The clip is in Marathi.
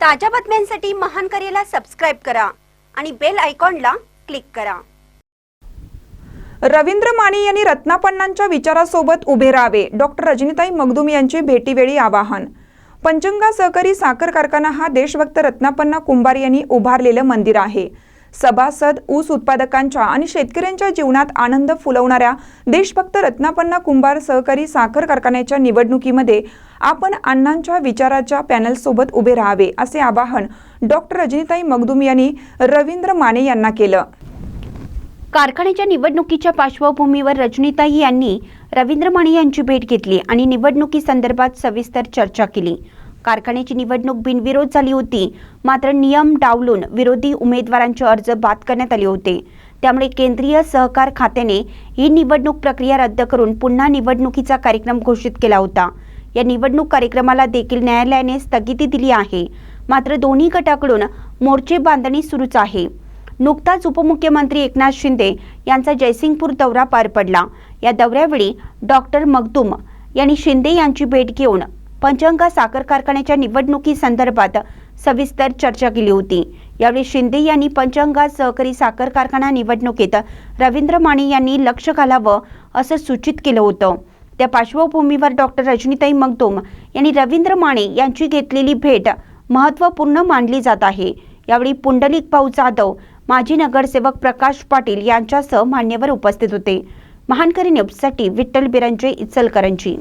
ताज्या बातम्यांसाठी महान करेला सबस्क्राईब करा आणि बेल आयकॉनला क्लिक करा. रवींद्र माने यांनी रत्नापण्णांच्या विचारासोबत उभे राहावे. डॉक्टर रजनीताई मगदुम यांचे भेटीवेळी आवाहन. पंचंगा सहकारी साखर कारखाना हा देशभक्त रत्नापन्ना कुंभार यांनी उभारलेलं मंदिर आहे. सभासद ऊस उत्पादकांच्या आणि शेतकऱ्यांच्या जीवनात आनंद फुलवणाऱ्या देशभक्त रत्नापन्ना कुंभार सहकारी साखर कारखान्याच्या निवडणुकीमध्ये आपण अण्णांच्या विचाराच्या पॅनलसोबत उभे राहावे असे आवाहन डॉक्टर रजनीताई मगदुम यांनी रवींद्र माने यांना केलं. कारखान्याच्या निवडणुकीच्या पार्श्वभूमीवर रजनीताई यांनी रवींद्र माने यांची भेट घेतली आणि निवडणुकी संदर्भात सविस्तर चर्चा केली. कारखान्याची निवडणूक बिनविरोध झाली होती. मात्र नियम डावलून विरोधी उमेदवारांचे अर्ज बाद करण्यात आले होते. त्यामुळे केंद्रीय सहकार खात्याने ही निवडणूक प्रक्रिया रद्द करून पुन्हा निवडणुकीचा कार्यक्रम घोषित केला होता. या निवडणूक कार्यक्रमाला देखील न्यायालयाने स्थगिती दिली आहे. मात्र दोन्ही गटाकडून मोर्चे बांधणी सुरूच आहे. नुकताच उपमुख्यमंत्री एकनाथ शिंदे यांचा जयसिंगपूर दौरा पार पडला. या दौऱ्यावेळी डॉक्टर मगदूम यांनी शिंदे यांची भेट घेऊन पंचंगा साखर कारखान्याच्या निवडणुकी संदर्भात सविस्तर चर्चा केली होती. यावेळी शिंदे यांनी पंचंगा सहकारी साखर कारखाना निवडणुकीत रवींद्र माने यांनी लक्ष घालावं असं सूचित केलं होतं. त्या पार्श्वभूमीवर डॉक्टर रजनीताई मगदूम यांनी रवींद्र माने यांची घेतलेली भेट महत्त्वपूर्ण मानली जात आहे. यावेळी पुंडलिक भाऊ जाधव माजी नगरसेवक प्रकाश पाटील यांच्यासह मान्यवर उपस्थित होते. महानकरी न्यूजसाठी विठ्ठल बिरंजे इचलकरंजी.